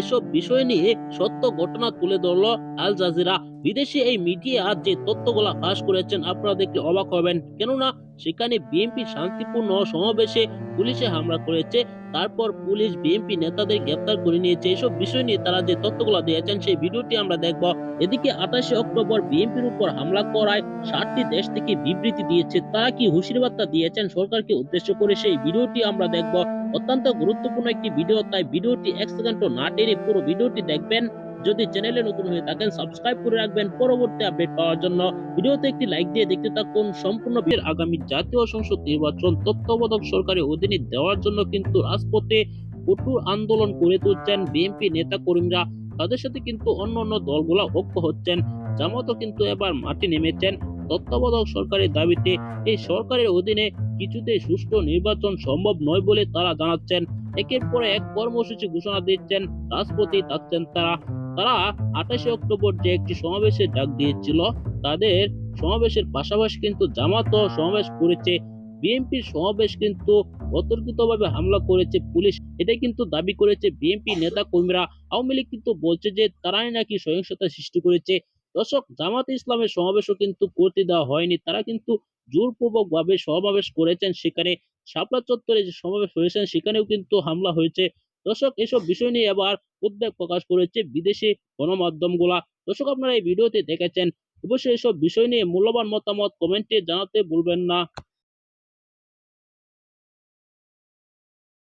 এসব বিষয় নিয়ে সত্য ঘটনা তুলে ধরল আল জাজিরা। বিদেশি এই মিডিয়া যে তথ্যগুলা ফাঁস করেছেন, আপনারা দেখলে অবাক হবেন। কেননা, সেখানে বিএনপি শান্তিপূর্ণ সমাবেশে পুলিশে হামলা করেছে, তারপর পুলিশ বিএনপি নেতাদের গ্রেপ্তার করে নিয়েছে। এসব বিষয় নিয়ে তারা যে তথ্যগুলো দিয়েছেন, সেই ভিডিওটি আমরা দেখব। এদিকে আঠাশে অক্টোবর বিএনপির উপর হামলা করায় ষাটটি দেশ থেকে বিবৃতি দিয়েছে। তারা কি হুঁশিয়ারি বার্তা দিয়েছেন, সরকারকে উদ্দেশ্য করে সেই ভিডিওটি আমরা দেখব। অত্যন্ত গুরুত্বপূর্ণ একটি ভিডিও, তাই ভিডিওটি এক সেকেন্ড না টেনে পুরো ভিডিওটি দেখবেন। যদি চ্যানেলে নতুন হয়ে থাকেন সাবস্ক্রাইব করে রাখবেন। পরবর্তী আপডেট পাওয়ার জন্য ভিডিওতে একটি লাইক দিয়ে দেখতে থাকুন। সম্পূর্ণ বিয়ের আগামী জাতীয় সংসদ নির্বাচন তত্ত্বাবধায়ক সরকারের অধীনে দেওয়ার জন্য কিন্তু রাজপথে কঠোর আন্দোলন করে তুলছেন বিএনপি নেতা কর্মীরা তাদের সাথে কিন্তু অন্য অন্য দলগুলা ঐক্য হচ্ছেন। জামাতও কিন্তু এবার মাঠে নেমেছেন। তত্ত্বাবধায়ক সরকারের দাবিতে এই সরকারের অধীনে কিছুতে সুষ্ঠু নির্বাচন সম্ভব নয় বলে তারা জানাচ্ছেন। একের পর এক কর্মসূচি ঘোষণা দিচ্ছেন। রাজপথে থাকছেন তারা। তারা আঠাশে অক্টোবর যে একটি সমাবেশের ডাক দিয়েছিল, তাদের সমাবেশের পাশাপাশি কিন্তু জামাতও সমাবেশ করেছে। বিএনপির সমাবেশ কিন্তু অতর্কিতভাবে হামলা করেছে পুলিশ, এটা কিন্তু দাবি করেছে বিএনপি নেতা কর্মীরা আওয়ামী লীগ কিন্তু বলছে যে, তারাই নাকি সহিংসতা সৃষ্টি করেছে। দর্শক, জামাত ইসলামের সমাবেশও কিন্তু করতে দেওয়া হয়নি। তারা কিন্তু জোরপূর্বক ভাবে সমাবেশ করেছেন সেখানে। শাপলা চত্বরে যে সমাবেশ হয়েছেন সেখানেও কিন্তু হামলা হয়েছে। দর্শক, এসব বিষয় নিয়ে এবার উদ্বেগ প্রকাশ করেছে বিদেশি গণমাধ্যমগুলা। দর্শক, আপনারা এই ভিডিওতে দেখেছেন, অবশ্যই এসব বিষয় নিয়ে মূল্যবান মতামত কমেন্টে জানাতে ভুলবেন না।